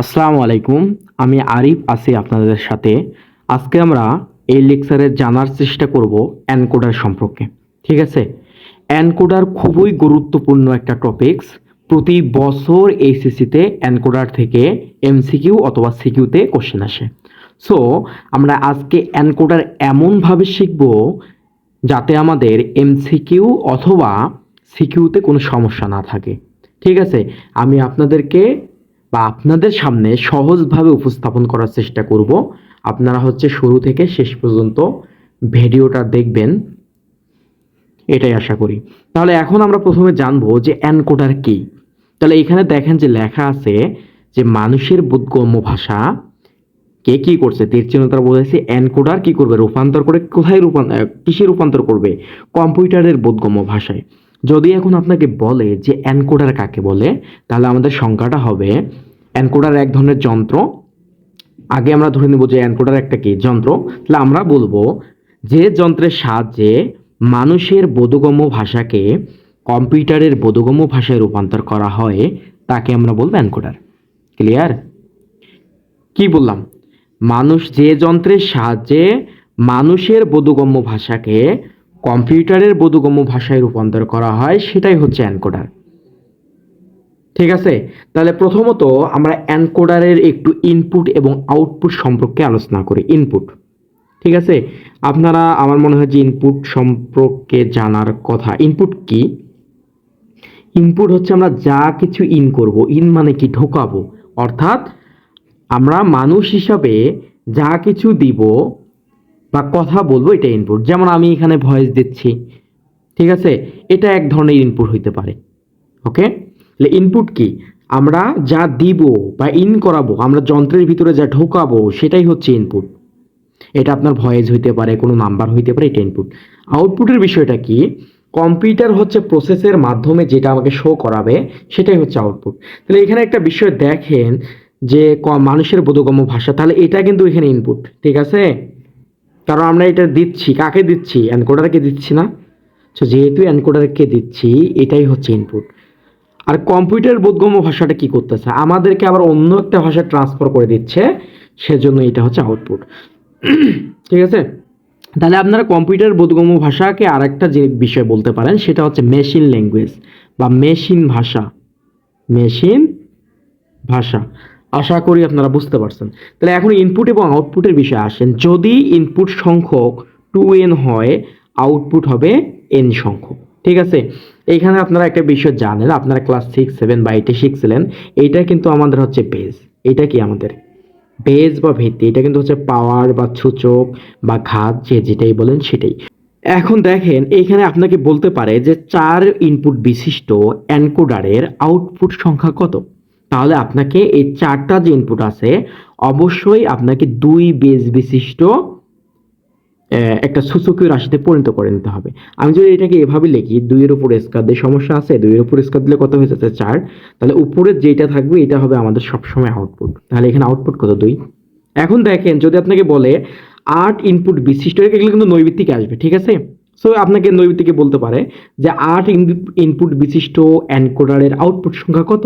আসসালামু আলাইকুম, আমি আরিফ আছি আপনাদের সাথে। আজকে আমরা এই লেকচারে জানার চেষ্টা করব অ্যানকোডার সম্পর্কে, ঠিক আছে? অ্যানকোডার খুবই গুরুত্বপূর্ণ একটা টপিকস। প্রতি বছর এইচএসসিতে অ্যানকোডার থেকে এমসিকিউ অথবা সিকিউতে কোশ্চেন আসে। সো আমরা আজকে অ্যানকোডার এমনভাবে শিখব যাতে আমাদের এমসিকিউ অথবা সিকিউতে কোনো সমস্যা না থাকে, ঠিক আছে? আমি আপনাদেরকে বা আপনাদের সামনে সহজভাবে উপস্থাপন করার চেষ্টা করব। আপনারা হচ্ছে শুরু থেকে শেষ পর্যন্ত ভিডিওটা দেখবেন। এটাই আশা করি। তাহলে এখন আমরা প্রথমে জানব যে অ্যানকোডার কি। তাহলে এখানে দেখেন যে লেখা আছে যে মানুষের বোধগম্য ভাষা কে কি করছে? তীর চিহ্ন তারা বোঝাইছে এনকোডার কি করবে? রূপান্তর করে কোথায় রূপান্তর কিসে রূপান্তর করবে? কম্পিউটারের বোধগম্য ভাষায়। যদি এখন আপনাকে বলে যে এনকোডার কাকে বলে, তাহলে আমাদের সংখ্যাটা হবে এনকোডার এক ধরনের যন্ত্র। আগে আমরা ধরে নেব যে এনকোডার একটা কি? যন্ত্র। তাহলে আমরা বলব যে যন্ত্রের সাহায্যে মানুষের বোধগম্য ভাষাকে কম্পিউটারের বোধগম্য ভাষায় রূপান্তর করা হয়, তাকে আমরা বলব এনকোডার ক্লিয়ার কি বললাম? মানুষ যে যন্ত্রের সাহায্যে মানুষের বোধগম্য ভাষাকে কম্পিউটারের বোধগম্য ভাষায় রূপান্তর করা হয়, সেটাই হচ্ছে অ্যানকোডার ঠিক আছে? তাহলে প্রথমত আমরা অ্যানকোডারের একটু ইনপুট এবং আউটপুট সম্পর্কে আলোচনা করি। ইনপুট ঠিক আছে? আপনারা, আমার মনে হয় যে ইনপুট সম্পর্কে জানার কথা। ইনপুট কি? ইনপুট হচ্ছে আমরা যা কিছু ইন করব। ইন মানে কি? ঢোকাবো। অর্থাৎ আমরা মানুষ হিসাবে যা কিছু দিব বা কথা বলব, এটা ইনপুট যেমন আমি এখানে ভয়েস দিচ্ছি, ঠিক আছে? এটা এক ধরনের ইনপুট হইতে পারে ওকে ইনপুট কি? আমরা যা দিব বা ইন করাবো, আমরা যন্ত্রের ভিতরে যা ঢোকাবো, সেটাই হচ্ছে ইনপুট এটা আপনার ভয়েস হইতে পারে, কোনো নাম্বার হইতে পারে, এটা ইনপুট আউটপুটের বিষয়টা কি? কম্পিউটার হচ্ছে প্রসেসের মাধ্যমে যেটা আমাকে শো করাবে, সেটাই হচ্ছে আউটপুট তাহলে এখানে একটা বিষয় দেখেন যে মানুষের বোধগম্য ভাষা, তাহলে এটা কিন্তু এখানে ইনপুট ঠিক আছে? কারণ আমরা এটা দিচ্ছি, কাকে দিচ্ছি? অ্যানকোডারকে দিচ্ছি না। তো যেহেতু অ্যানকোডারকে দিচ্ছি, এটাই হচ্ছে ইনপুট আর কম্পিউটার বোধগম্য ভাষাটা কি করতেছে? আমাদেরকে আবার অন্য একটা ভাষা ট্রান্সফার করে দিচ্ছে, সেজন্য এটা হচ্ছে আউটপুট ঠিক আছে? তাহলে আপনারা কম্পিউটার বোধগম্য ভাষাকে আরেকটা যে বিষয় বলতে পারেন, সেটা হচ্ছে মেশিন ল্যাঙ্গুয়েজ বা মেশিন ভাষা। মেশিন ভাষা। আশা করি আপনারা বুঝতে পারছেন। তাহলে এখন ইনপুট এবং আউটপুটের বিষয়ে আসেন। যদি ইনপুট সংখ্যক টু এন হয় আউটপুট হবে এন সংখ্যক। ঠিক আছে? এইখানে আপনারা একটা বিষয় জানেন, আপনারা ক্লাস সিক্স সেভেন বা এইটে শিখছিলেন এইটা কিন্তু আমাদের হচ্ছে বেজ এটা কি আমাদের? বেজ বা ভিত্তি। এটা কিন্তু হচ্ছে পাওয়ার বা সূচক বা ঘাত, যে যেটাই বলেন সেটাই। এখন দেখেন এইখানে আপনাকে বলতে পারে যে চার ইনপুট বিশিষ্ট এনকোডারের আউটপুট সংখ্যা কত? তাহলে আপনাকে এই চারটা যে ইনপুট আছে, অবশ্যই আপনাকে দুই বেজ বিশিষ্ট একটা সূচকীয় রাশিতে পরিণত করে নিতে হবে। আমি যদি এটাকে এভাবে লিখি, দুইয়ের উপর স্কার দিয়ে সমস্যা আছে, দুইয়ের উপর স্কার দিলে কত হয়ে যাচ্ছে? চার। তাহলে উপরের যেটা থাকবে, এটা হবে আমাদের সবসময় আউটপুট তাহলে এখানে আউটপুট কত? দুই। এখন দেখেন, যদি আপনাকে বলে আট ইনপুট বিশিষ্ট এগুলো কিন্তু নৈবিত্তিক আসবে, ঠিক আছে? সো আপনাকে নৈবিত্তিকে বলতে পারে যে আট ইনপুট বিশিষ্ট এনকোডারের আউটপুট সংখ্যা কত?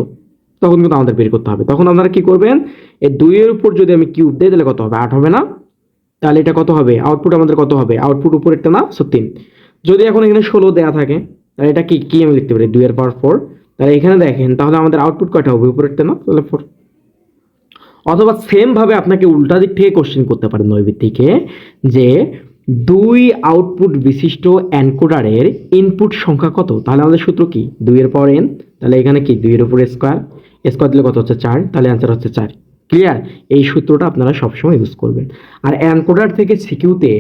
তখন কিন্তু আমাদের বের করতে হবে। তখন আপনারা কি করবেন? এই দুইয়ের উপর যদি আমি কিউব দিই, তাহলে কত হবে? আট হবে না? তাহলে এটা কত হবে? আউটপুট আমাদের কত হবে? আউটপুট উপরেরটা না? সো তিন। যদি এখন এখানে ষোলো দেওয়া থাকে, তাহলে এটা কি কি আমি লিখতে পারি? দুইয়ের পাওয়ার ফোর তাহলে এখানে দেখেন, তাহলে আমাদের আউটপুট কয়টা হবে? উপরেরটা না? তাহলে ফোর অথবা সেম ভাবে আপনাকে উল্টা দিক থেকে কোশ্চেন করতে পারেন নৈবিত থেকে, যে দুই আউটপুট বিশিষ্ট এনকোডারের ইনপুট সংখ্যা কত? তাহলে আমাদের সূত্র কি? দুইয়ের পর এন তাহলে এখানে কি? দুইয়ের উপর স্কোয়ার স্কোয়ার দিলে কত হচ্ছে চার? তাহলে অ্যান্সার হচ্ছে চার। ক্লিয়ার এই সূত্রটা আপনারা সবসময় ইউজ করবেন। আর অ্যানকোডার থেকে সিকিউতে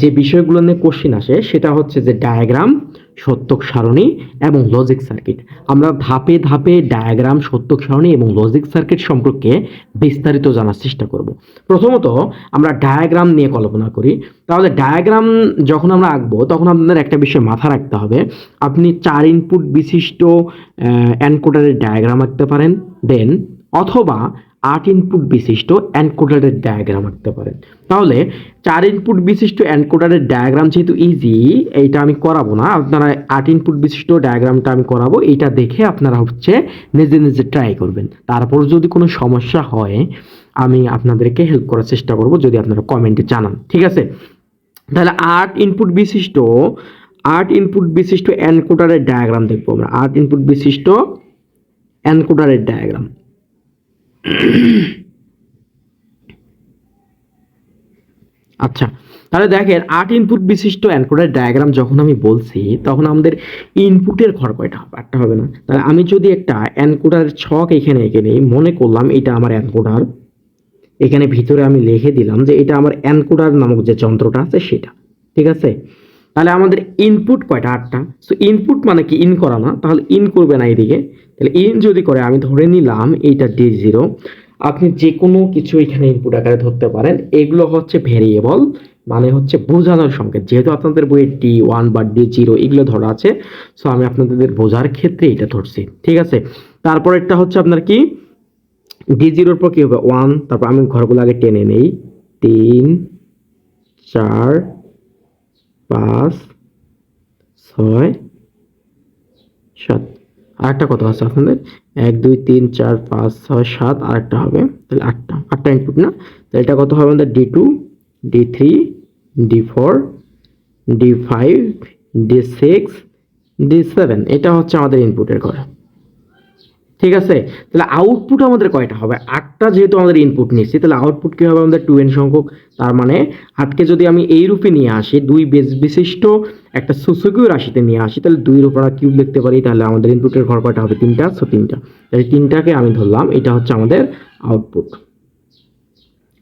যে বিষয়গুলো নিয়ে কোশ্চেন আসে, সেটা হচ্ছে যে ডায়াগ্রাম সত্যক সারণী এবং লজিক সার্কিট আমরা ধাপে ধাপে ডায়াগ্রাম সত্যক সারণী এবং লজিক সার্কিট সম্পর্কে বিস্তারিত জানার চেষ্টা করব। প্রথমত আমরা ডায়াগ্রাম নিয়ে কল্পনা করি। তাহলে ডায়াগ্রাম যখন আমরা আঁকবো, তখন আপনাদের একটা বিষয় মাথা রাখতে হবে। আপনি চার ইনপুট বিশিষ্ট এনকোডারের ডায়াগ্রাম আঁকতে পারেন, দেন, অথবা আট ইনপুট বিশিষ্ট এনকোডারের ডায়াগ্রাম আঁকতে পারেন। তাহলে চার ইনপুট বিশিষ্ট এনকোডারের ডায়াগ্রাম যেহেতু ইজি এইটা আমি করাবো না। আপনারা আট ইনপুট বিশিষ্ট ডায়াগ্রামটা আমি করাবো। এইটা দেখে আপনারা হচ্ছে নিজে নিজে ট্রাই করবেন। তারপর যদি কোনো সমস্যা হয়, আমি আপনাদেরকে হেল্প করার চেষ্টা করব যদি আপনারা কমেন্টে জানান। ঠিক আছে? তাহলে আট ইনপুট বিশিষ্ট, আট ইনপুট বিশিষ্ট এনকোডারের ডায়াগ্রাম দেখব আমরা। আট ইনপুট বিশিষ্ট এনকোডারের ডায়াগ্রাম আচ্ছা তাহলে দেখেন আট ইনপুট বিশিষ্ট এনকোডার ডায়াগ্রাম যখন আমি বলছি, তখন আমাদের ইনপুটের ঘর কয়টা? হবে একটা হবে না। তাহলে আমি যদি একটা এনকোডার ছক এখানে এঁকে নিই, মনে করলাম এটা আমার এনকোডার। এখানে ভিতরে আমি লিখে দিলাম যে এটা আমার এনকোডার নামক যে যন্ত্রটা আছে সেটা। ঠিক আছে? তাহলে আমাদের ইনপুট কয়টা? আটটা। সো ইনপুট মানে কি? ইন করা না। তাহলে ইন করবে না এইদিকে। তাহলে ইন যদি করে, আমি ধরে নিলাম এইটা ডি জিরো আপনি যে কোনো কিছু এখানে ইনপুট আকারে ধরতে পারেন। এগুলো হচ্ছে ভেরিয়েবল মানে হচ্ছে বোঝানোর সংকেত। যেহেতু আপনাদের বইয়ে ডি ওয়ান বা ডি জিরো এগুলো ধরা আছে সো আমি আপনাদের বোঝার ক্ষেত্রে এটা ধরছি। ঠিক আছে? তারপর একটা হচ্ছে আপনার কি? ডি জিরোর পর কি হবে? ওয়ান তারপর আমি ঘরগুলো আগে টেনে নেই। তিন, চার পাঁচ, ছয়, সাত। আরেকটা কত আছে আপনাদের? এক, দুই, তিন, চার, পাঁচ, ছয়, সাত, আরেকটা হবে। তাহলে আটটা। আটটা ইনপুট না? তাহলে এটা কত হবে আমাদের? D two D three D four D five D six D seven এটা হচ্ছে আমাদের ইনপুটের ঘর। ঠিক আছে? তাহলে আউটপুট আমাদের কয়টা হবে? আটটা যেহেতু আমাদের ইনপুট নিচ্ছি, তাহলে আউটপুট কী হবে আমাদের টু এন সংখ্যক? তার মানে আটকে যদি আমি এই রূপে নিয়ে আসি, দুই বেস বিশিষ্ট একটা সুসুকীয় রাশিতে নিয়ে আসি, তাহলে দুই রূপ আমরা কিউব লিখতে পারি, তাহলে আমাদের ইনপুটের ঘর কয়টা হবে তিনটা সো তিনটা। তাহলে তিনটাকে আমি ধরলাম, এটা হচ্ছে আমাদের আউটপুট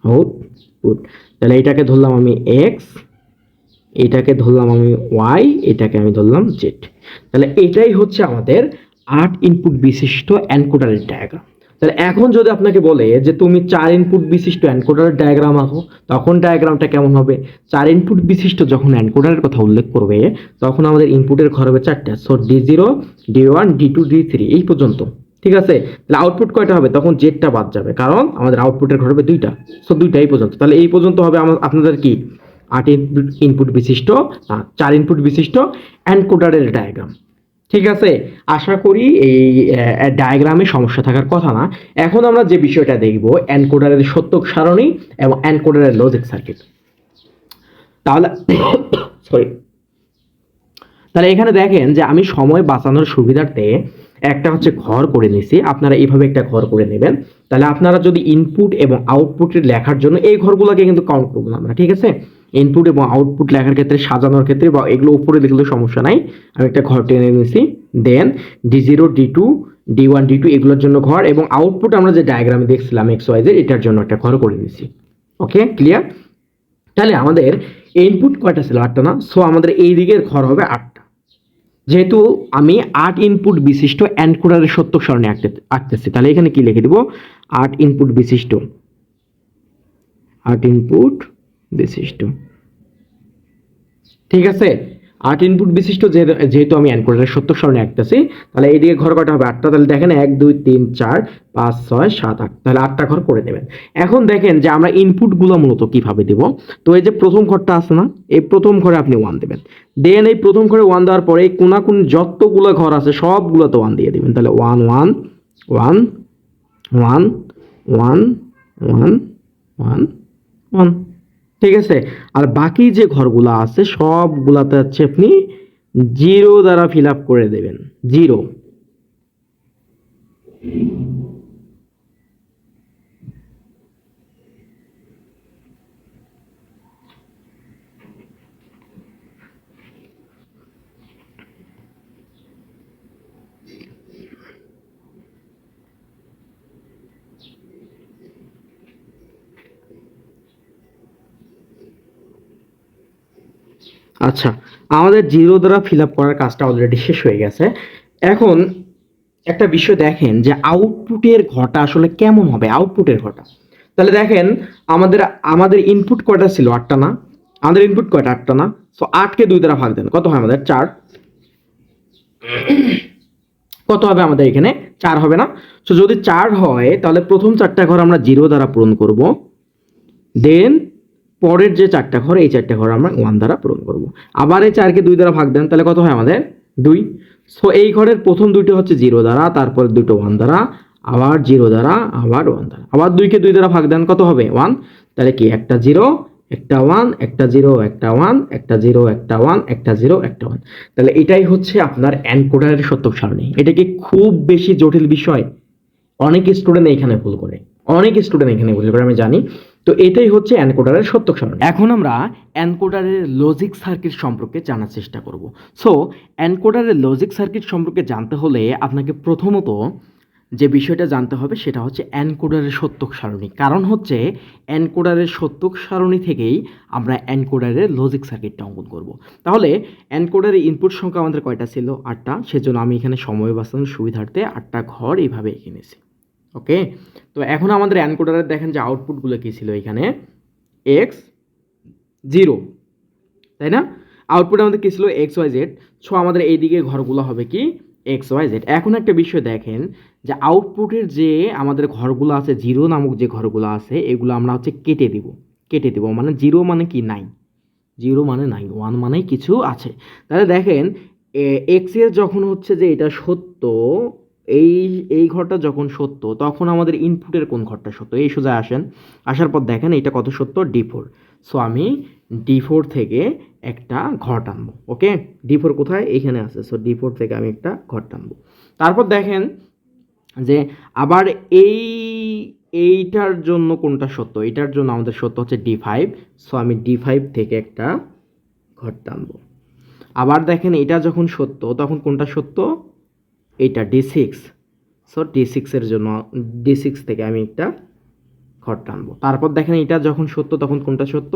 আউটপুট তাহলে এটাকে ধরলাম আমি এক্স এটাকে ধরলাম আমি ওয়াই এটাকে আমি ধরলাম জেড তাহলে এটাই হচ্ছে আমাদের আট ইনপুট বিশিষ্ট এনকোডারের ডায়াগ্রাম তাহলে এখন যদি আপনাকে বলে যে তুমি চার ইনপুট বিশিষ্ট এনকোডারের ডায়াগ্রাম আঁকো, তখন ডায়াগ্রামটা কেমন হবে? চার ইনপুট বিশিষ্ট যখন এনকোডারের কথা উল্লেখ করবে, তখন আমাদের ইনপুটের ঘর হবে চারটা। So D zero D one D two D three এই পর্যন্ত। ঠিক আছে? তাহলে আউটপুট কয়টা হবে? তখন জেডটা বাদ যাবে, কারণ আমাদের আউটপুটের ঘর হবে দুইটা। সো দুইটা এই পর্যন্ত। তাহলে এই পর্যন্ত হবে আমার আপনাদের কি? আট ইনপুট বিশিষ্ট চার ইনপুট বিশিষ্ট এনকোডারের ডায়াগ্রাম ঠিক আছে? আশা করি এই ডায়াগ্রামে সমস্যা থাকার কথা না। এখন আমরা যে বিষয়টা দেখব এনকোডারের সত্যক সারণী এবং এনকোডারের লজিক সার্কিট তাহলে সরি তাহলে এখানে দেখেন যে আমি সময় বাঁচানোর সুবিধার্থে একটা হচ্ছে ঘর করে নিছি। আপনারা এইভাবে একটা ঘর করে নেবেন। তাহলে আপনারা যদি ইনপুট এবং আউটপুটের লেখার জন্য এই ঘরগুলোকে কিন্তু কাউন্ট করব আমরা, ঠিক আছে? ইনপুট এবং আউটপুট লেখার ক্ষেত্রে, সাজানোর ক্ষেত্রে বা এগুলো উপরে লিখলেও সমস্যা নাই। আমি একটা ঘর টেনে নিয়েছি। Then D zero D two D one D two এগুলোর জন্য ঘর এবং আউটপুট আমরা যে ডায়াগ্রামে দেখছিলাম এক্স ওয়াইজের এটার জন্য একটা ঘর করে নিয়েছি। ওকে ক্লিয়ার তাহলে আমাদের ইনপুট কয়টা ছিল? আটটা না? সো আমাদের এই দিকের ঘর হবে আটটা। যেহেতু আমি আট ইনপুট বিশিষ্ট এনকোডারের সত্য স্মরণে আঁকতে, আঁকতেছি। তাহলে এখানে কি লিখে দিব? আট ইনপুট বিশিষ্ট। আট ইনপুট বিশিষ্ট ঠিক আছে? আট ইনপুট বিশিষ্ট যেহেতু আমি এনকোডারের সত্য স্মরণে আঁকতেছি, তাহলে এইদিকে ঘর কটা হবে আটটা? তাহলে দেখেন এক, দুই, তিন, চার, পাঁচ, ছয়, সাত, আট। তাহলে আটটা ঘর করে দেবেন। এখন দেখেন যে আমরা ইনপুটগুলো মূলত কীভাবে দেব? তো এই যে প্রথম ঘরটা আছে না, এই প্রথম ঘরে আপনি ওয়ান দেবেন। দেন এই প্রথম ঘরে ওয়ান দেওয়ার পরে কোনা কোন যতগুলো ঘর আছে, সবগুলোতে ওয়ান দিয়ে দিবেন। তাহলে one one one one one one one one ঠিক আছে? আর বাকি যে ঘরগুলো আছে, সবগুলাতে হচ্ছে আপনি জিরো দ্বারা ফিল আপ করে দেবেন। জিরো। আচ্ছা আমাদের জিরো দ্বারা ফিল আপ করার কাজটা অলরেডি শেষ হয়ে গেছে। এখন একটা বিষয় দেখেন যে আউটপুটের ঘটা আসলে কেমন হবে? আউটপুটের ঘটা। তাহলে দেখেন, আমাদের আমাদের ইনপুট কয়টা ছিল? আটটা না? আমাদের ইনপুট কয়টা? আটটা না? সো আটকে দুই দ্বারা ভাগ দেন। কত হয় আমাদের? চার। কত হবে আমাদের এখানে? চার হবে না? তো যদি চার হয়, তাহলে প্রথম চারটা ঘর আমরা জিরো দ্বারা পূরণ করব। দেন পরের যে চারটা ঘর, এই চারটা ঘর আমরা ওয়ান দ্বারা পূরণ করব। আবার এই চারকে দুই দ্বারা ভাগ দেন, তাহলে কত হয় আমাদের? দুই। সো এই ঘরের প্রথম দুইটা হচ্ছে জিরো দ্বারা, তারপর দুটো ওয়ান দ্বারা, আবার জিরো দ্বারা, আবার ওয়ান দ্বারা। আবার দুইকে দুই দ্বারা ভাগ দেন, কত হবে? ওয়ান তাহলে কি? একটা জিরো একটা ওয়ান একটা জিরো একটা ওয়ান একটা জিরো একটা ওয়ান একটা জিরো একটা ওয়ান তাহলে এটাই হচ্ছে আপনার অ্যানকোডারের সত্যক সারণী। এটা কি খুব বেশি জটিল বিষয়। অনেক স্টুডেন্ট এখানে ভুল করে। অনেক স্টুডেন্ট এখানে ভুল করে, আমি জানি। তো এটাই হচ্ছে অ্যানকোডারের সত্য সারণী এখন আমরা অ্যানকোডারের লজিক সার্কিট সম্পর্কে জানার চেষ্টা করব। সো অ্যানকোডারের লজিক সার্কিট সম্পর্কে জানতে হলে আপনাকে প্রথমত যে বিষয়টা জানতে হবে সেটা হচ্ছে অ্যানকোডারের সত্যক সারণী কারণ হচ্ছে অ্যানকোডারের সত্যক সারণী থেকেই আমরা অ্যানকোডারের লজিক সার্কিটটা অঙ্কন করব। তাহলে অ্যানকোডারের ইনপুট সংখ্যা আমাদের কয়টা ছিল? আটটা। সেজন্য আমি এখানে সময় বাঁচানোর সুবিধার্থে আটটা ঘর এইভাবে এঁকে নিয়েছি। ওকে? তো এখন আমাদের অ্যানকোডারের দেখেন যে আউটপুটগুলো কী ছিল এখানে? এক্স জিরো, তাই না? আউটপুট আমাদের কী ছিল? X, Y, Z. সো আমাদের এইদিকে ঘরগুলো হবে কি? X, Y, Z. এখন একটা বিষয় দেখেন যে আউটপুটের যে আমাদের ঘরগুলো আছে, জিরো নামক যে ঘরগুলো আছে, এগুলো আমরা হচ্ছে কেটে দিব। কেটে দিব। মানে জিরো মানে কি? নাই। জিরো মানে নাই। ওয়ান মানেই কিছু আছে। তাহলে দেখেন এক্সের যখন হচ্ছে যে এটা সত্য এই এই ঘরটা যখন সত্য, তখন আমাদের ইনপুটের কোন ঘরটা সত্য? এই সোজা আসেন। আসার পর দেখেন এটা কত সত্য? ডি ফোর সো আমি ডি ফোর থেকে একটা ঘর টানবো ওকে ডি ফোর কোথায়? এইখানে আছে। সো ডি ফোর থেকে আমি একটা ঘর টানবো। তারপর দেখেন যে আবার এই, এইটার জন্য কোনটা সত্য? এইটার জন্য আমাদের সত্য হচ্ছে ডি ফাইভ সো আমি ডি ফাইভ থেকে একটা ঘর টানবো। আবার দেখেন এটা যখন সত্য, তখন কোনটা সত্য? এইটা ডি সিক্স সো ডি সিক্সের জন্য ডি সিক্স থেকে আমি একটা ঘর টানবো। তারপর দেখেন এটা যখন সত্য তখন কোনটা সত্য?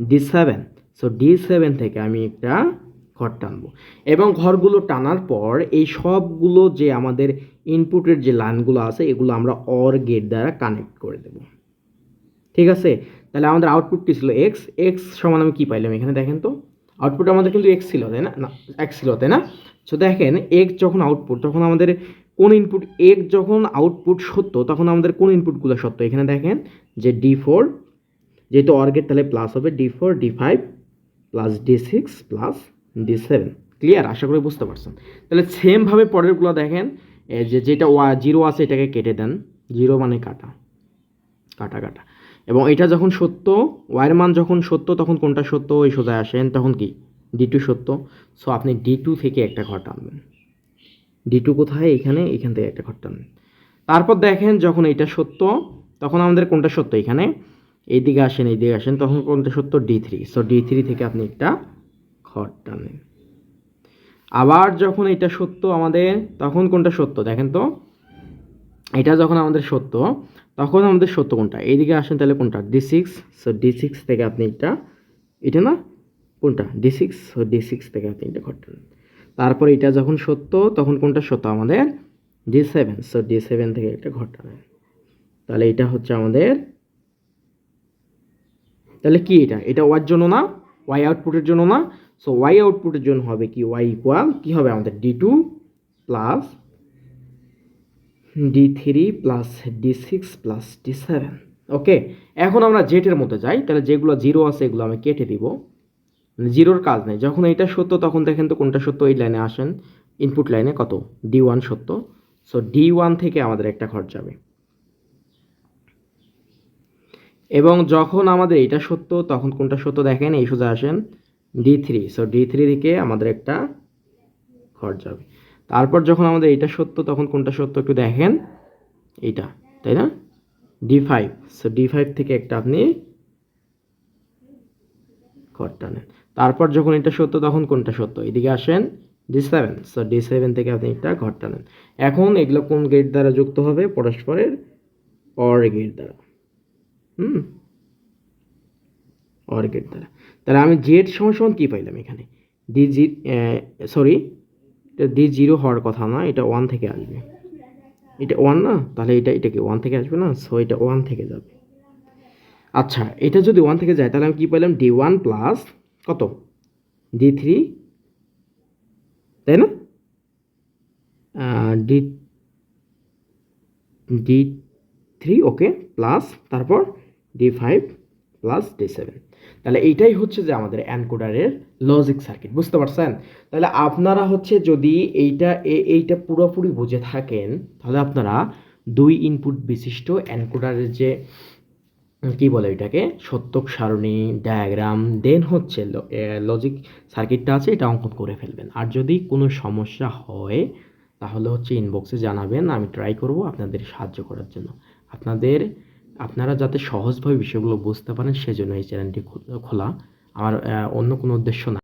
D seven so D seven থেকে আমি একটা ঘর টানবো। এবং ঘরগুলো টানার পর এই সবগুলো যে আমাদের ইনপুটের যে লাইনগুলো আছে, এগুলো আমরা অর গেট দ্বারা কানেক্ট করে দেব। ঠিক আছে? তাহলে আমাদের আউটপুট ছিল? এক্স এক্স সমান আমি কী পাইলাম এখানে দেখেন তো? আউটপুট আমাদের কিন্তু এক্স ছিল, তাই না? না এক্স ছিল, তাই না? সো দেখেন এক্স যখন আউটপুট তখন আমাদের কোন ইনপুট এক যখন আউটপুট সত্য, তখন আমাদের কোন ইনপুটগুলো সত্য? এখানে দেখেন যে ডি ফোর যেহেতু অর্গেট তাহলে প্লাস হবে D four D five plus D six plus D seven clear আশা করি বুঝতে পারছেন। তাহলে সেমভাবে পরেরগুলো দেখেন যে যেটা ওয়া জিরো আছে, এটাকে কেটে দেন। জিরো মানে কাটা। কাটা কাটা। এবং এটা যখন সত্য ওয়াইয়ের মান যখন সত্য, তখন কোনটা সত্য, এই সোজায় আসেন, তখন কি? ডি টু সত্য। সো আপনি ডি টু থেকে একটা ঘর টানবেন। ডি টু কোথায়? এখানে, এখান থেকে একটা ঘর টানবেন। তারপর দেখেন, যখন এটা সত্য, তখন আমাদের কোনটা সত্য? এখানে। এইদিকে আসেন এইদিকে আসেন, তখন কোনটা সত্য? D three so D three থেকে আপনি একটা ঘর টানেন। আবার যখন এটা সত্য আমাদের, তখন কোনটা সত্য? দেখেন তো। এটা যখন আমাদের সত্য, তখন আমাদের সত্য কোনটা? এইদিকে আসেন তাহলে কোনটা? D six so D six থেকে আপনি এটা এটা না? কোনটা? D six so D six থেকে আপনি এটা ঘর টানেন তারপর এটা যখন সত্য, তখন কোনটা সত্য? আমাদের D seven so D seven থেকে একটা ঘর টানেন তাহলে এটা হচ্ছে আমাদের, তাহলে কি এটা? এটা ওয়ার জন্য না? ওয়াই আউটপুটের জন্য না? সো ওয়াই আউটপুটের জন্য হবে কি? ওয়াই ইকুয়াল কী হবে আমাদের? D two plus D three plus D six plus D seven okay এখন আমরা জেটের মধ্যে যাই, তাহলে যেগুলো জিরো আছে এগুলো আমি কেটে দিব। মানে জিরোর কাজ নেই। যখন এটা সত্য, তখন দেখেন তো কোনটা সত্য, এই লাইনে আসেন। ইনপুট লাইনে কত? ডি ওয়ান সত্য। সো ডি ওয়ান থেকে আমাদের একটা খরচ যাবে। এবং যখন আমাদের এটা সত্য, তখন কোনটা সত্য দেখেন? এই সোজা আসেন D three so D three থেকে আমাদের একটা ঘর যাবে। তারপর যখন আমাদের এটা সত্য, তখন কোনটা সত্য একটু দেখেন। এইটা, তাই না? D five so D five থেকে একটা আপনি ঘর টানেন। তারপর যখন এটা সত্য, তখন কোনটা সত্য? এদিকে আসেন D seven so D seven থেকে আপনি একটা ঘর টানেন। এখন এগুলো কোন গেট দ্বারা যুক্ত হবে? পরস্পরের অর গেট দ্বারা। হুম? অর গেট দ্বারা। তাহলে আমি জেড সমান সমান কী পাইলাম এখানে? ডি জি সরি এটা ডি জিরো হওয়ার কথা না, এটা ওয়ান থেকে আসবে। এটা ওয়ান না? তাহলে এটা এটা কি ওয়ান থেকে আসবে না? সো এটা ওয়ান থেকে যাবে। আচ্ছা এটা যদি ওয়ান থেকে যায়, তাহলে আমি কী পেলাম ডি ওয়ান প্লাস কত? ডি থ্রি তাই না? D D three okay plus তারপর D five plus D seven তাহলে এইটাই হচ্ছে যে আমাদের অ্যানকোডারের লজিক সার্কিট বুঝতে পারছেন? তাহলে আপনারা হচ্ছে যদি এইটা এইটা পুরোপুরি বুঝে থাকেন, তাহলে আপনারা দুই ইনপুট বিশিষ্ট অ্যানকোডারের যে, কি বলে এটাকে সত্যক সারণী ডায়াগ্রাম দেন হচ্ছে লজিক সার্কিটটা আছে, এটা অঙ্কন করে ফেলবেন। আর যদি কোনো সমস্যা হয়, তাহলে হচ্ছে ইনবক্সে জানাবেন, আমি ট্রাই করব আপনাদের সাহায্য করার জন্য। আপনাদের আপনারা যাতে সহজভাবে বিষয়গুলো বুঝতে পারেন, সেজন্য এই চ্যানেলটি খোলা। আমার অন্য কোনো উদ্দেশ্য না।